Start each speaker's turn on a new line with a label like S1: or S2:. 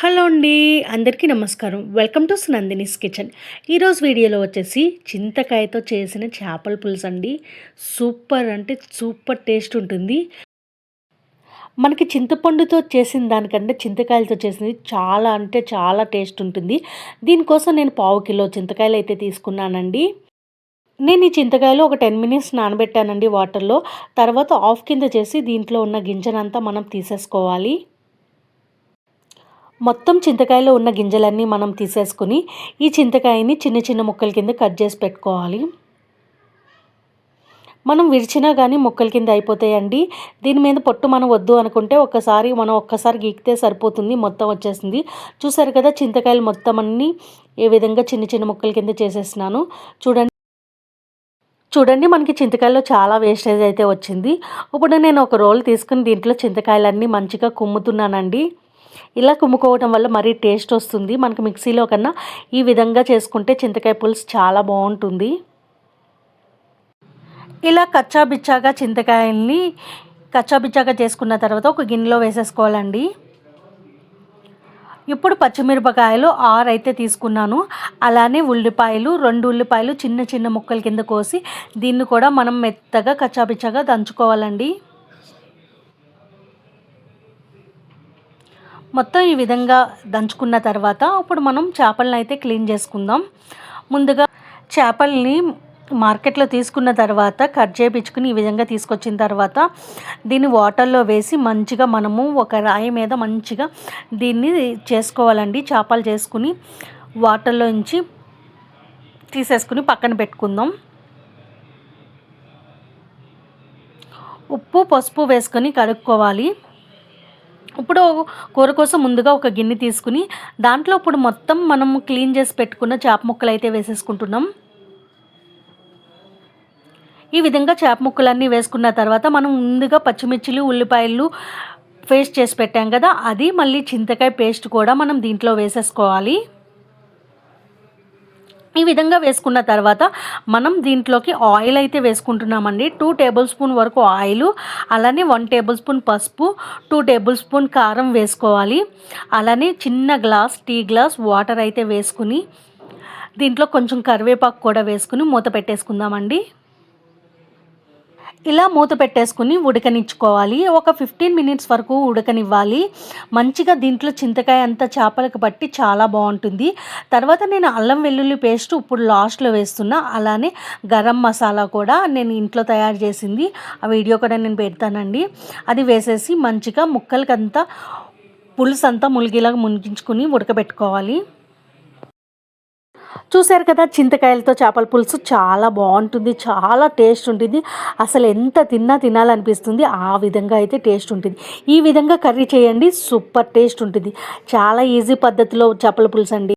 S1: Hello అండి అందరికీ నమస్కారం. Welcome to Nandini's kitchen. ఈరోజు వీడియోలో వచ్చేసి చింతకాయతో చేసిన చేపల పులుసు అండి. సూపర్ అంటే సూపర్ టేస్ట్ ఉంటుంది. మనకి చింతపండుతో చేసిన దానికంటే చింతకాయలతో చేసింది చాలా అంటే చాలా టేస్ట్ ఉంటుంది. దీనికోసం నేను పావు కిలో చింతకాయలు అయితే తీసుకున్నానండి. నేను ఈ చింతకాయలు ఒక టెన్ మినిట్స్ నానబెట్టానండి వాటర్లో. తర్వాత ఆఫ్ కింద చేసి దీంట్లో ఉన్న గింజనంతా మనం తీసేసుకోవాలి. మొత్తం చింతకాయలో ఉన్న గింజలన్నీ మనం తీసేసుకుని ఈ చింతకాయని చిన్న చిన్న ముక్కల కింద కట్ చేసి పెట్టుకోవాలి. మనం విరిచినా కానీ ముక్కల కింద అయిపోతాయండి. దీని మీద పొట్టు మనం వద్దు అనుకుంటే ఒక్కసారి మనం ఒక్కసారి గీకితే సరిపోతుంది. మొత్తం వచ్చేసింది. చూసారు కదా చింతకాయలు మొత్తం అన్నీ ఏ విధంగా చిన్న చిన్న ముక్కల కింద చేసేసినాను చూడండి. చూడండి మనకి చింతకాయలో చాలా వేస్టేజ్ అయితే వచ్చింది. ఇప్పుడు నేను ఒక రోల్ తీసుకుని దీంట్లో చింతకాయలన్నీ మంచిగా కుమ్ముతున్నానండి. ఇలా కుమ్ముకోవటం వల్ల మరీ టేస్ట్ వస్తుంది. మనకు మిక్సీలో కన్నా ఈ విధంగా చేసుకుంటే చింతకాయ పులుసు చాలా బాగుంటుంది. ఇలా కచ్చా బిచ్చాగా చింతకాయల్ని కచ్చా బిచ్చాగా చేసుకున్న తర్వాత ఒక గిన్నెలో వేసేసుకోవాలండి. ఇప్పుడు పచ్చిమిరపకాయలు ఆరు అయితే తీసుకున్నాను. అలానే ఉల్లిపాయలు రెండు ఉల్లిపాయలు చిన్న చిన్న ముక్కల కింద కోసి దీన్ని కూడా మనం మెత్తగా కచ్చాపిచ్చాగా దంచుకోవాలండి. మొత్తం ఈ విధంగా దంచుకున్న తర్వాత ఇప్పుడు మనం చేపలను అయితే క్లీన్ చేసుకుందాం. ముందుగా చేపల్ని మార్కెట్లో తీసుకున్న తర్వాత కట్ చేయించుకుని ఈ విధంగా తీసుకొచ్చిన తర్వాత దీన్ని వాటర్లో వేసి మంచిగా మనము ఒక రాయి మీద మంచిగా దీన్ని చేసుకోవాలండి. చేపలు చేసుకుని వాటర్లో నుంచి తీసేసుకుని పక్కన పెట్టుకుందాం. ఉప్పు పసుపు వేసుకొని కడుక్కోవాలి. ఇప్పుడు కూర కోసం ముందుగా ఒక గిన్నె తీసుకుని దాంట్లో ఇప్పుడు మొత్తం మనం క్లీన్ చేసి పెట్టుకున్న చేప ముక్కలు అయితే వేసేసుకుంటున్నాం. ఈ విధంగా చేప ముక్కలన్నీ వేసుకున్న తర్వాత మనం ముందుగా పచ్చిమిర్చిలు ఉల్లిపాయలు పేస్ట్ చేసి పెట్టాం కదా అది మళ్ళీ చింతకాయ పేస్ట్ కూడా మనం దీంట్లో వేసేసుకోవాలి. ఈ విధంగా వేసుకున్న తర్వాత మనం దీంట్లోకి ఆయిల్ అయితే వేసుకుంటున్నామండి. టూ టేబుల్ స్పూన్ వరకు ఆయిల్ అలానే వన్ టేబుల్ స్పూన్ పసుపు టూ టేబుల్ స్పూన్ కారం వేసుకోవాలి. అలానే చిన్న గ్లాస్ టీ గ్లాస్ వాటర్ అయితే వేసుకుని దీంట్లో కొంచెం కరివేపాకు కూడా వేసుకుని మూత పెట్టేసుకుందామండి. ఇలా మూత పెట్టేసుకుని ఉడకనిచ్చుకోవాలి. ఒక ఫిఫ్టీన్ మినిట్స్ వరకు ఉడకనివ్వాలి. మంచిగా దీంట్లో చింతకాయ అంతా చేపలకు పట్టి చాలా బాగుంటుంది. తర్వాత నేను అల్లం వెల్లుల్లి పేస్ట్ ఇప్పుడు లాస్ట్లో వేస్తున్నా. అలానే గరం మసాలా కూడా నేను ఇంట్లో తయారు చేసింది. ఆ వీడియో కూడా నేను పెడతానండి. అది వేసేసి మంచిగా ముక్కలకంతా పులుసు అంతా ములిగిలాగా మునిగించుకుని ఉడకబెట్టుకోవాలి. చూశారు కదా చింతకాయలతో చేపల పులుసు? చాలా బాగుంటుంది చాలా టేస్ట్ ఉంటుంది. అసలు ఎంత తిన్నా తినాలనిపిస్తుంది ఆ విధంగా అయితే టేస్ట్ ఉంటుంది. ఈ విధంగా కర్రీ చేయండి సూపర్ టేస్ట్ ఉంటుంది. చాలా ఈజీ పద్ధతిలో చేపల పులుసు అండి